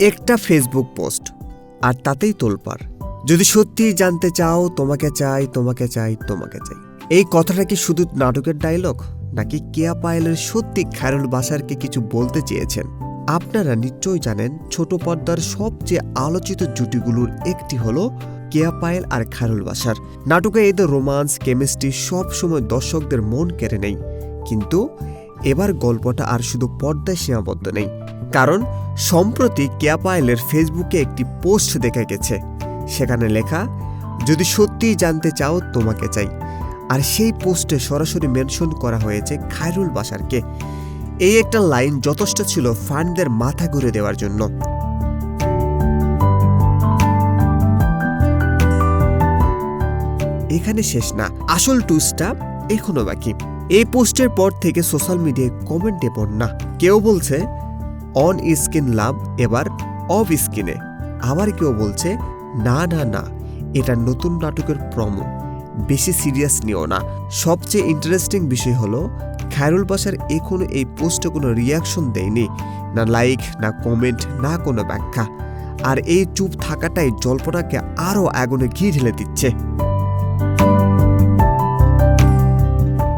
একটা Facebook post আর তাতেই তোলপার যদি সত্যিই জানতে চাও, তোমাকে চাই তোমাকে চাই তোমাকে চাই। এই কথাটা কি শুধু নাটকের ডায়লগ নাকি কেয়া পায়েলের সত্যি খায়রুল বাসারকে কিছু বলতে চেয়েছেন? আপনারা নিশ্চয়ই জানেন, ছোট পর্দার সবচেয়ে আলোচিত জুটিগুলোর একটি হলো কেয়া পায়েল আর খায়রুল বাসার। নাটকে এদের রোমান্স কেমিস্ট্রি সবসময় দর্শকদের মন কেড়ে নেই কিন্তু এবার গল্পটা আর শুধু পর্দায় সীমাবদ্ধ নেই। কারণ সম্প্রতি কেয়া পায়েলের ফেসবুকে একটি পোস্ট দেখা গেছে। সেখানে লেখা, যদি সত্যিই জানতে চাও, তোমাকে চাই। আর সেই পোস্টে সরাসরি মেনশন করা হয়েছে খায়রুল বাসারকে এই একটা লাইন যথেষ্ট ছিল ফান্ডদের মাথা ঘুরে দেওয়ার জন্য। এখানে শেষ না। আসল টুসটা এখনও বাকি। এই পোস্টের পর থেকে সোশ্যাল মিডিয়ায় কমেন্টে না। কেউ বলছে অন স্কিন লাভ এবার অফ স্কিনে আবার কেউ বলছে, না না না, এটা নতুন নাটকের প্রমো বেশি সিরিয়াস নিও না। সবচেয়ে ইন্টারেস্টিং বিষয় হলো, খায়রুল বাসার এখনও এই পোস্টে কোনো রিয়াকশন দেয়নি, না লাইক না কমেন্ট না কোনো ব্যাখ্যা। আর এই চুপ থাকাটাই জল্পনাকে আরও আগুনে ঘি ঢেলে দিচ্ছে।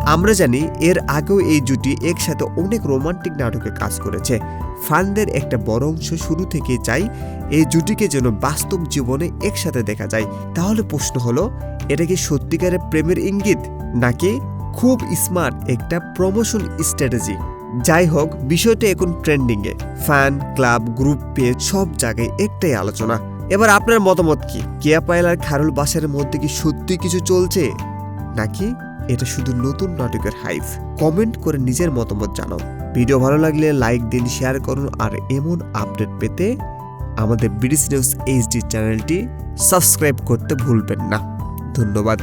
আমরা জানি এর আগেও এই জুটি একসাথে অনেক রোমান্টিক নাটকে কাজ করেছে। ফানদের একটা বড় অংশ শুরু থেকে চাই এই জুটিকে যেন বাস্তব জীবনে একসাথে দেখা যায়। তাহলে প্রশ্ন হলো, এটা কি সত্যিকারের প্রেমের ইঙ্গিত? নাকি খুব স্মার্ট একটা প্রমোশন স্ট্র্যাটেজি যাই হোক, বিষয়টা এখন ট্রেন্ডিংয়ে। ফ্যান, ক্লাব, গ্রুপ, পেজ, সব জায়গায় একটাই আলোচনা। এবার আপনার মতামত কি? কেয়া পায়েল আর খারুল বাসারের মধ্যে কি সত্যি কিছু চলছে? নাকি এটা শুধু নতুন নাটকের হাইফ কমেন্ট করে নিজের মতামত জানাও। ভিডিও ভালো লাগলে লাইক দিন, শেয়ার করুন, আর এমন আপডেট পেতে আমাদের ব্রিটিশ নিউজ এইচডি চ্যানেলটি সাবস্ক্রাইব করতে ভুলবেন না। ধন্যবাদ।